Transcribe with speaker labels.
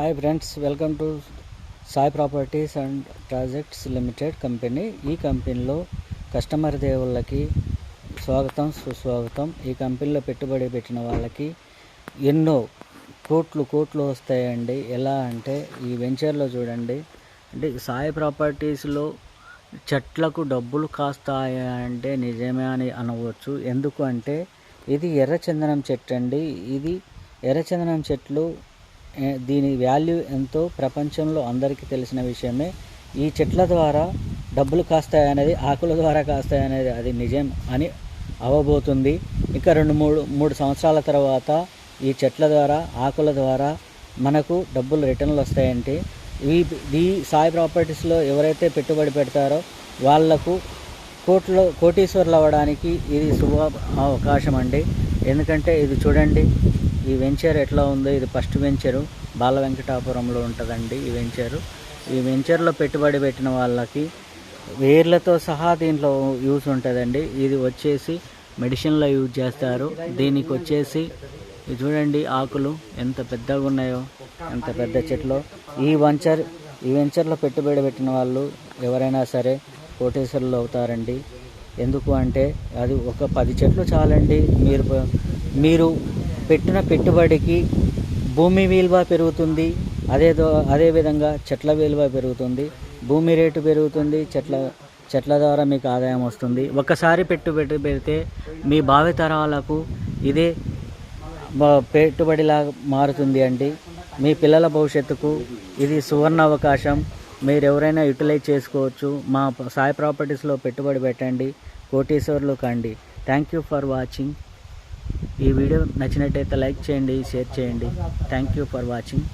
Speaker 1: Hi friends welcome to Sai properties and projects limited company ఈ కంపెనీలో customer దేవుళ్ళకి స్వాగతం సుస్వాగతం. ఈ కంపెనీలో పెట్టుబడి పెట్టిన వాళ్ళకి ఎన్నో కోట్లు కోట్లు వస్తాయండి. ఎలా అంటే ఈ వెంచర్లో చూడండి. అంటే సాయి ప్రాపర్టీస్లో చెట్లకు డబ్బులు కాస్తాయా అంటే నిజమే అని అనవచ్చు. ఎందుకు అంటే ఇది ఎర్రచందనం చెట్టు అండి ఇది ఎర్రచందనం చెట్లు దీని వాల్యూ ఎంతో ప్రపంచంలో అందరికీ తెలిసిన విషయమే. ఈ చెట్ల ద్వారా డబ్బులు కాస్తాయి అనేది ఆకుల ద్వారా కాస్తాయి అనేది అది నిజం అని అవ్వబోతుంది ఇంకా రెండు మూడు మూడు సంవత్సరాల తర్వాత ఈ చెట్ల ద్వారా ఆకుల ద్వారా మనకు డబ్బులు రిటర్న్లు వస్తాయంటే ఈ ఈ సాయి ప్రాపర్టీస్లో ఎవరైతే పెట్టుబడి పెడతారో వాళ్ళకు కోట్లు కోటీశ్వర్లు అవ్వడానికి ఇది శుభ అవకాశం అండి. ఎందుకంటే ఇది చూడండి ఈ వెంచర్ ఎట్లా ఉందో ఇది ఫస్ట్ వెంచరు బాల వెంకటాపురంలో ఉంటుందండి ఈ వెంచరు. ఈ వెంచర్లో పెట్టుబడి పెట్టిన వాళ్ళకి వేర్లతో సహా దీంట్లో యూస్ ఉంటుందండి. ఇది వచ్చేసి మెడిసిన్లో యూజ్ చేస్తారు. దీనికి వచ్చేసి ఇది చూడండి ఆకులు ఎంత పెద్దగా ఉన్నాయో ఎంత పెద్ద చెట్లు. ఈ వెంచర్ ఈ వెంచర్లో పెట్టుబడి పెట్టిన వాళ్ళు ఎవరైనా సరే కోటేశ్వరులు అవుతారండి. ఎందుకు అంటే అది ఒక పది చెట్లు చాలండి. మీరు మీరు పెట్టిన పెట్టుబడికి భూమి విలువ పెరుగుతుంది అదే అదేవిధంగా చెట్ల విలువ పెరుగుతుంది భూమి రేటు పెరుగుతుంది చెట్ల చెట్ల ద్వారా మీకు ఆదాయం వస్తుంది. ఒకసారి పెట్టుబడి పెడితే మీ భావితరాలకు ఇదే పెట్టుబడిలా మారుతుంది అండి. మీ పిల్లల భవిష్యత్తుకు ఇది సువర్ణ అవకాశం. మీరు ఎవరైనా యూటిలైజ్ చేసుకోవచ్చు. మా సాయి ప్రాపర్టీస్లో పెట్టుబడి పెట్టండి. కోటీశ్వర్లు కండి. Thank you for watching. ఈ వీడియో నచ్చినట్టయితే లైక్ చేయండి షేర్ చేయండి. Thank you for watching.